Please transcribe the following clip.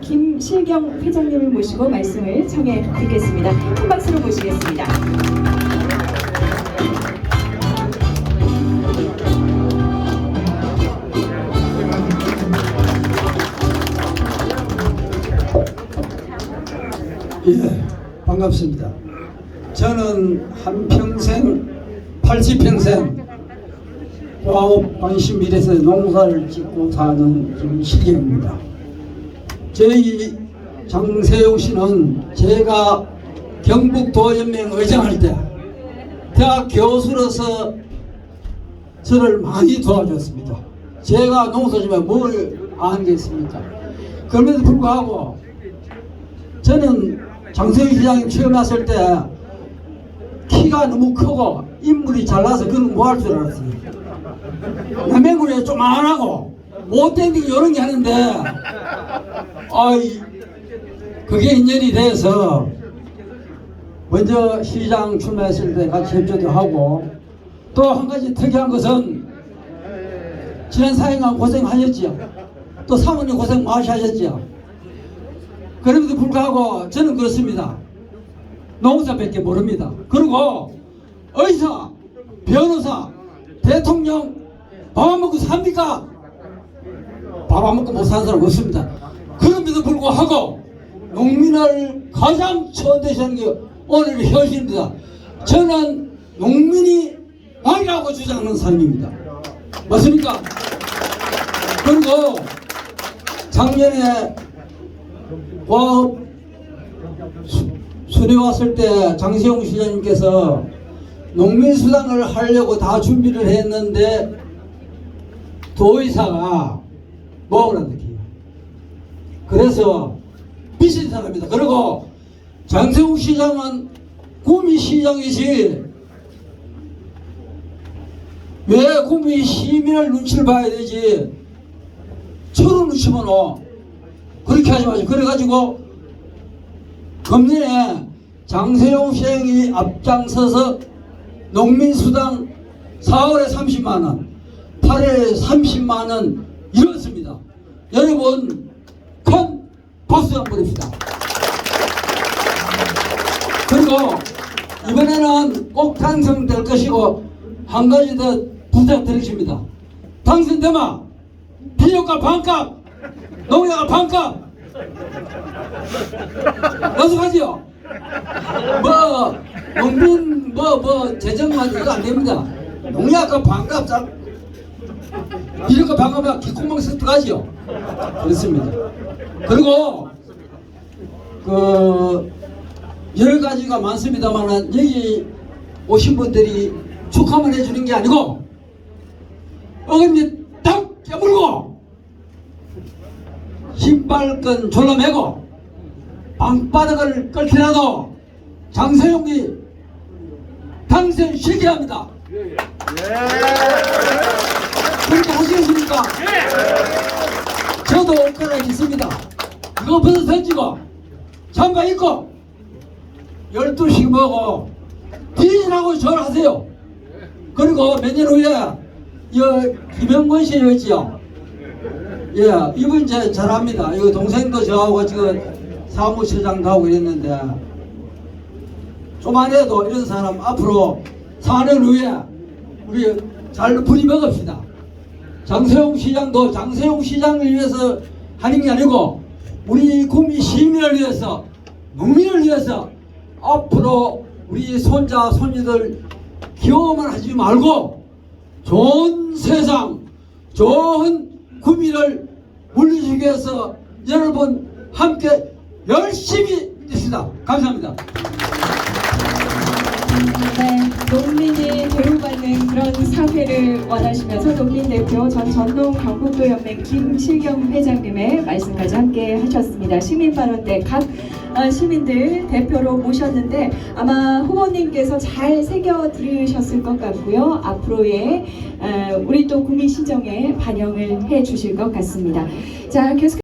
김실경 회장님을 모시고 말씀을 청해 듣겠습니다. 큰 박수로 모시겠습니다. 예, 반갑습니다. 저는 한평생, 80평생 과업 관심 일에서 농사를 짓고 사는 김실경입니다. 저희 장세용 씨는 제가 경북도연맹 의장할 때 대학 교수로서 저를 많이 도와줬습니다. 제가 농사지면 뭘 아겠습니까? 그럼에도 불구하고 저는 장세희 처음 왔을 때 키가 너무 크고 인물이 잘나서 그는 뭐할 줄 알았어요. 남행군에 좀안 하고 못생기고 이런 게 하는데 아이 그게 인연이 돼서 먼저 시장 출마했을 때 같이 협조도 하고 또 한 가지 특이한 것은 지난 4년간 고생하셨지요. 또 사모님 고생 많이 하셨지요. 그럼에도 불구하고 저는 그렇습니다. 농사밖에 모릅니다. 그리고 의사, 변호사, 대통령 밥안 먹고 삽니까? 밥 안 먹고 못 사는 사람 없습니다. 그럼에도 불구하고 농민을 가장 처대시하는 게 오늘 현실입니다. 저는 농민이 왕이라고 주장하는 사람입니다. 맞습니까? 그리고 작년에 과업 수- 순회 왔을 때 장세용 시장님께서 농민수당을 하려고 다 준비를 했는데 도의사가 먹으라는 느낌이에 요. 그래서 빚이 사람입니다. 그리고 장세용 시장은 구미 시장이지 왜 구미 시민을 눈치를 봐야 되지 철을 눈치만 어 그렇게 하지 마세요. 그래가지고 금년에 장세용 시장이 앞장서서 농민수당 4월에 30만원, 8월에 30만원 이렇습니다. 여러분 큰 박수 한번 보냅시다. 그리고 이번에는 꼭 당선될 것이고 한 가지 더 부탁드리십니다. 당선되면 비료값 반값, 농약값 반값 연습하지요? 뭐 농민 뭐뭐 재정만 이거 안 됩니다. 농약값 반값 자 비료값 반값이면 기콩망 습득하지요? 그렇습니다. 그리고 그 여러 가지가 많습니다만은 여기 오신 분들이 축하만 해주는 게 아니고 어금니 딱 깨물고 신발끈 졸라매고 방바닥을 끌더라도 장세용이 당선시켜야 합니다. 그렇게 하시겠습니까? 저도 옷갈아 있습니다. 벗어 던지고 잠바 입고 12시 먹고 뒤지라고 절하세요. 그리고 몇 년 후에 여 김영건 씨 있지요? 예, 이분 제 잘합니다. 이거 동생도 저하고 지금 사무처장도 하고 이랬는데 좀안 해도 이런 사람 앞으로 4년 후에 우리 잘 부리먹읍시다. 장세용 시장도 장세용 시장을 위해서 하는 게 아니고 우리 국민 시민을 위해서 농민을 위해서 앞으로 우리 손자 손녀들 기호만 하지 말고 좋은 세상 좋은 국민을 물리시기 위해서 여러분 함께 열심히 있습니다. 감사합니다. 네, 농민이 대우받는 그런 사회를 원하시면서 농민 대표 전 전농 경북도 연맹 김실경 회장님의 말씀까지 함께 하셨습니다. 시민 발언대 각 어, 시민들 대표로 모셨는데 아마 후보님께서 잘 새겨 들으셨을 것 같고요. 앞으로의 어, 우리 또 국민 시정에 반영을 해 주실 것 같습니다. 자, 계속